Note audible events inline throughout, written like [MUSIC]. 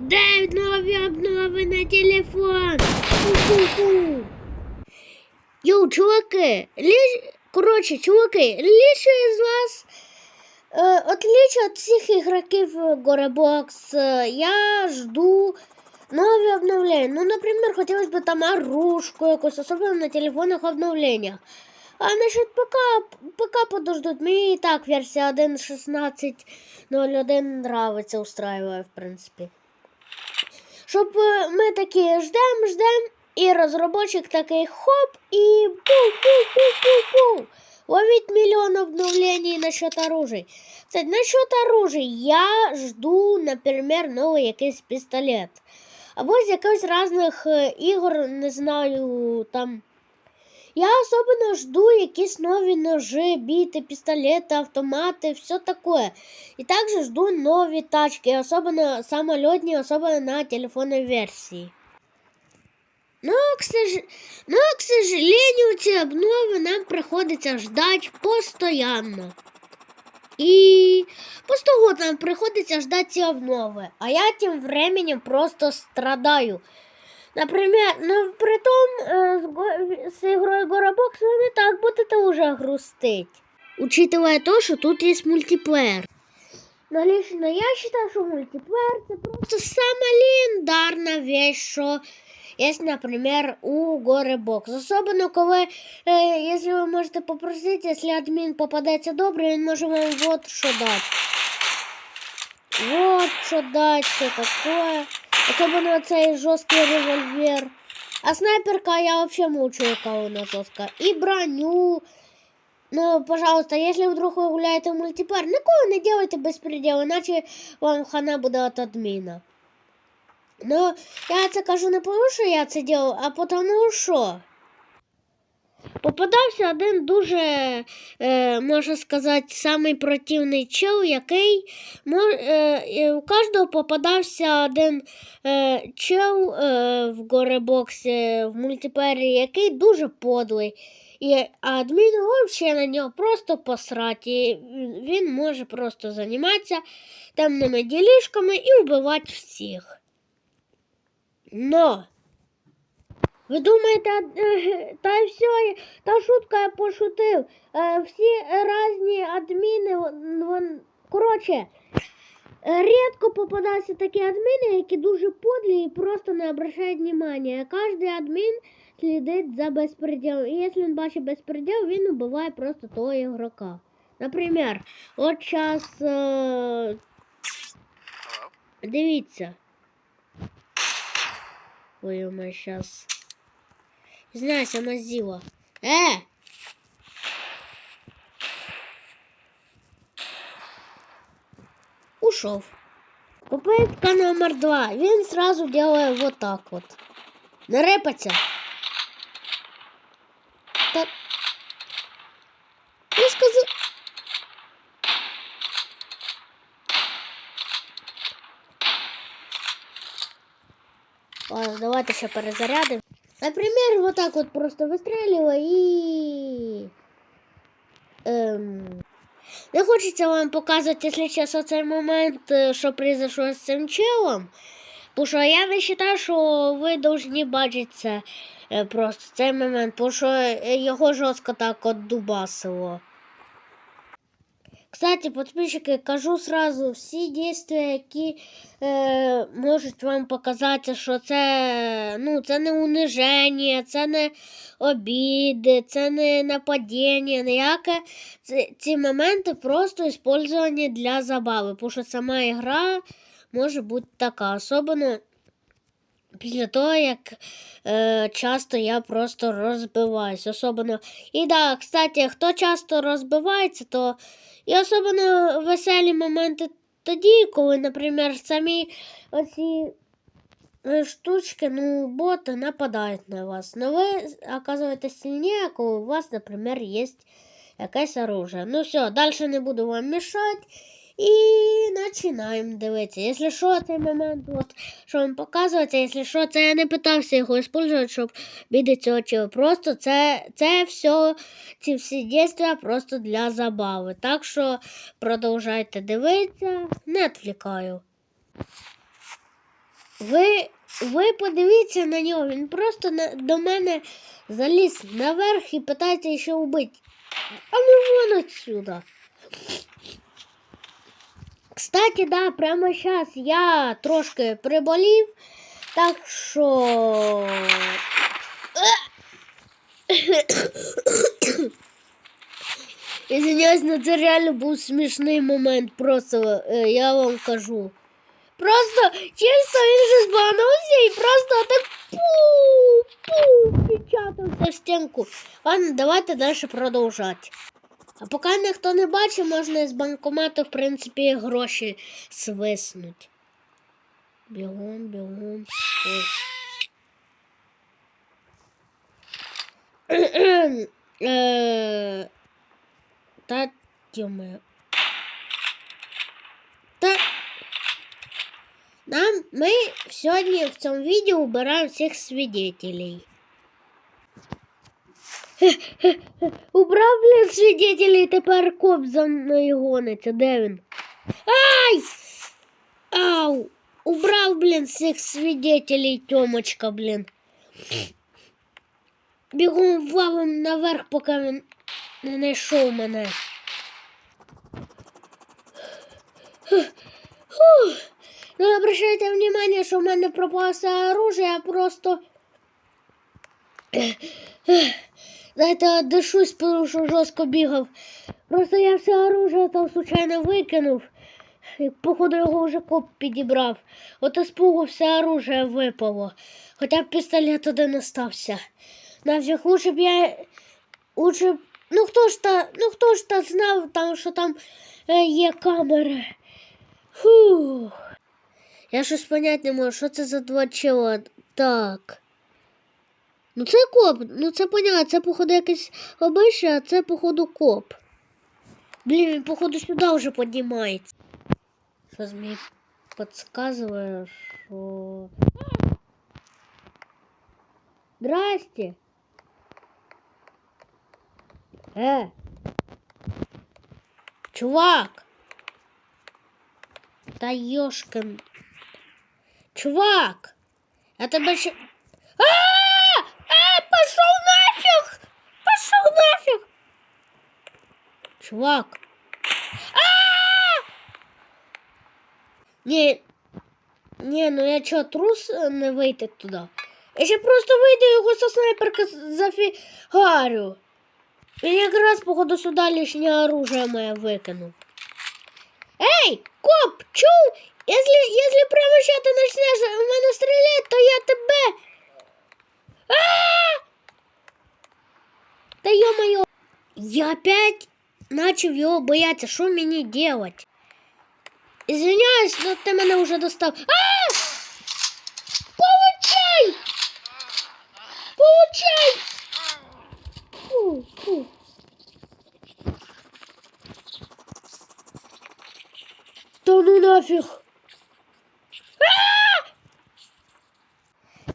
Де нові обнови на телефон? Фу-фу-фу. Йоу, чуваки, лі... коротше, чуваки, лічу із вас Е, отличие от всіх ігроків Горебокс, е, я жду нові обновлення. Ну, наприклад, хотілося б там оружку якусь, особливо на телефонних обновленнях. А насчет ПК, ПК подождуть. Мені і так версія 1.16.01 нравиться, устраиває, в принципі. Щоб е, ми такі ждем, ждем, і розробочик такий хоп, і пу-пу-пу-пу-пу. Ловить миллион обновлений насчет оружий. Кстати, насчет оружий я жду, например, новий якийсь пістолет. Або з якихось різних е, ігор, не знаю, там. Я особенно жду якісь нові ножи, біти, пістолети, автомати, все такое. І також жду нові тачки, особенно самолетні, особенно на телефонной версии. Но, к, сож... Но, к сожалению, ці обнови нам приходиться ждать постоянно. І год нам приходиться ждать ці обнови. А я тим временем просто страдаю. Например, ну, при том, э, с, го- с игрой Горобокс вы не так будете уже грустить. Учитывая то, что тут есть мультиплеер. Но лично я считаю, что мультиплеер это просто самая легендарная вещь, что есть, например, у Горебокс. Особенно, коли, е, якщо ви можете попросити, якщо адмін попадається добре, він може вам вот що дати. Вот що дати, все таке. Особенно цей жорсткий револьвер. А снайперка я вообще мучу, яка вона жорстка. І броню. Ну, пожалуйста, если вдруг вы гуляете в мультипар, никого не делайте беспредел, иначе вам хана буде от адміна. Ну, я це кажу не тому, що я це делаю, а потому що. Попадався один дуже, е, можна сказати, самий противний чел, який мож, е, у кожного попадався один е, чел е, в горебоксі в мультиплеєрі, який дуже подлий. І адміну взагалі на нього просто посрати. Він може просто займатися темними ділішками і вбивати всіх. Но ви думаєте, [LAUGHS] та все, та шутка я пошутив. Е, Всі різні адміни, коротше, е, рідко попадаються такі адміни, які дуже подлі і просто не обращають внимания. Кожен адмін слідить за безпреділом. І якщо він бачить безпреділ, він вбиває просто того ігрока. Наприклад, от час. Е... Дивіться. Ой, у мене щас. Знаю, сама зіла. Е! Ушов. Попытка номер два. Він сразу делает вот так вот. Не репаться. Так. Я сказал... Ладно, давайте ще перезарядим. Например, вот так вот просто выстреливаю и... Эм... Не хочеться вам показувати, якщо чесно, цей момент, що произошло з цим челом. Бо що я не вважаю, що ви повинні бачити це е, просто цей момент, бо що його жорстко так от дубасило. Кстати, подписчики, кажу сразу, всі дійства, які е, можуть вам показати, що це, ну, це не униження, це не обіди, це не нападіння, ніяке. Ці, ці моменти просто использовані для забави, тому що сама гра може бути така, особливо після того, як е, часто я просто розбиваюсь. Особливо. І да, кстати, хто часто розбивається, то і особливо веселі моменти тоді, коли, наприклад, самі оці е, штучки, ну, боти нападають на вас. Но ви оказуєтесь сильніше, коли у вас, наприклад, є якесь оружие. Ну все, далі не буду вам мішати. І починаємо дивитися. Якщо що, цей момент, от, що вам показується, якщо що, це я не питався його використовувати, щоб бідати цього чого. Просто це, це все, ці всі дійства просто для забави. Так що продовжайте дивитися, не відвлікаю. Ви, ви подивіться на нього, він просто на, до мене заліз наверх і питається ще вбити. А ну вон отсюда. Кстати, да, прямо зараз я трошки приболів, так що. [COUGHS] Извиняюсь, но це реально був смішний момент, просто е, я вам кажу. Просто чисто він же збанувся і просто так пу-пу печатався в стінку. Ладно, давайте далі продовжати. А поки ніхто не бачить, можна з банкомату, в принципі, гроші свиснуть. Бігом, бігом. Ось. Е, Та тьоме. Та нам ми сьогодні в цьому відео убираємо всіх свидетелей. [LAUGHS] Убрав, блін, свидетелей, тепер коп за мною гониться. Де він? Ай! Ау! Убрав, блін, всіх свидетелей, Тьомочка, блін. Бігом валим наверх, поки він не знайшов мене. Ну, обращайте внимание, що в мене пропало оружие, я просто... Дайте отдишусь, тому що жорстко бігав. Просто я все оружие там случайно викинув. І, походу, його вже коп підібрав. От із пугу все оружие випало. Хоча б пістолет один остався. Нафіг лучше б я. Лучше б. Ну хто ж та. Ну хто ж та знав, там, що там е, є камери. Фух. Я щось понять не можу, що це за два чела. Так. Ну це коп, ну це понятно, це походу якийсь обичай, а це походу коп. Блін, він походу сюди вже піднімається. Щось мені підказує, що. Здрасте. Э. Чувак. Та ёшкин. Чувак. Ще... А! А! Пошел нафиг! Пошел нафиг! Чувак. А! Не, не, ну я чо, трус е, не вийти туди? Я ще просто вийду його со снайперки зафігарю. Він якраз, походу, сюди лишнє оружие моє викинув. Эй, коп, чув? Если, если прямо сейчас ты начнешь в мене стріляти, то я тебе. А! Та ё-моё. Я опять начал його бояться. Що мені делать? Извиняюсь, но ти мене вже достав. А! Получай! Получай! Фу, фу. Та ну нафіг.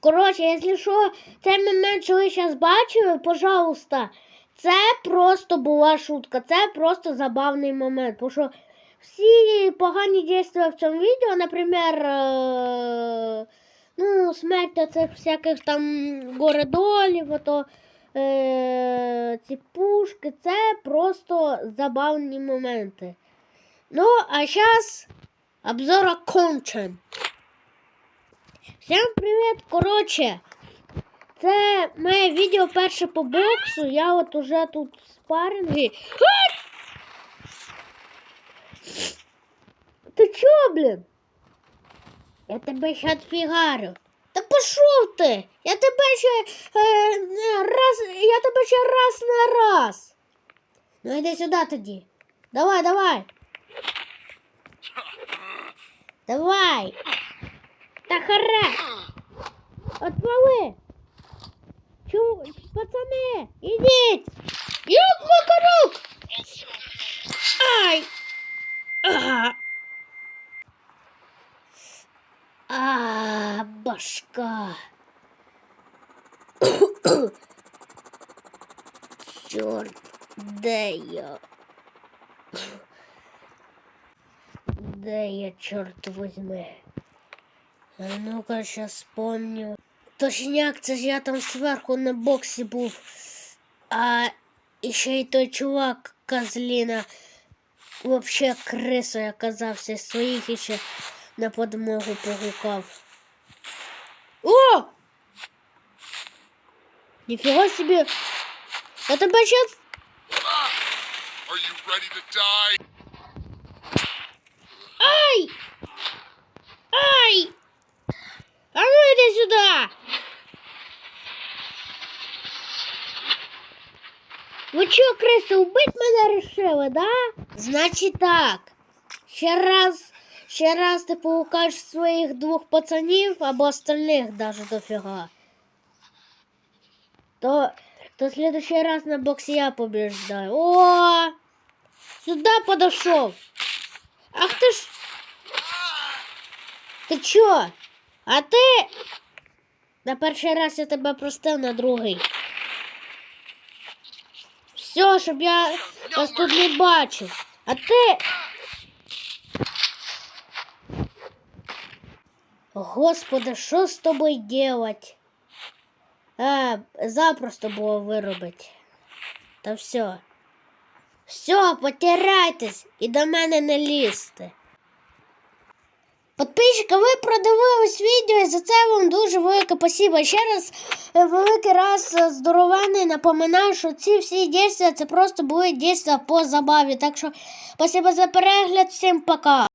Коротше, якщо що, цей момент, що ви зараз бачили, пожалуйста, це просто була шутка, це просто забавний момент. Тому що всі погані дійства в цьому відео, наприклад, е, ну, смерть цих всяких там горедолів, ото, е, ці пушки, це просто забавні моменти. Ну, а зараз обзор окончен. Всім привіт! Коротше, це моє відео перше по боксу. Я от уже тут в спаррингі. Ти чо, блін? Я тебе ще отфігарю. Та пішов ти! Я тебе ще е, раз. Я тебе ще раз на раз. Ну йди сюди тоді. Давай, давай. Давай. Та харе. Отвали. Чу, пацани, ідіть. Як макарук. Ай. А. А, башка. Чорт, де я? Де я, чорт возьми? А ну-ка, сейчас помню. Точняк, це ж я там зверху на боксі був. А ще й той чувак козліна. Вообще крисою оказався своїх іще на подмогу погукав. О! Ніфіга собі! Я тебе щас Are you ready to die? Ай! Ай! А ну иди сюда! Ви чо, криси, убить мене решили, да? Значить так. Ще раз, ще раз ти поукажеш своїх двох пацанів або остальних даже дофіга. То, то следующий раз на боксе я побеждаю. О! Сюда подошел. Ах ты ж... Ти чо? А ти? На перший раз я тебе простив, на другий. Все, щоб я вас тут не бачив. А ти. Господи, що з тобою делать? А, запросто було виробити. Та все. Все, потирайтесь і до мене не лізьте. Подписчики, ви продивились відео, і за це вам дуже велике спасибо. Ще раз е, великий раз здоровений напоминаю, що ці всі дійства це просто були дійства по забаві. Так що спасибо за перегляд, всім пока.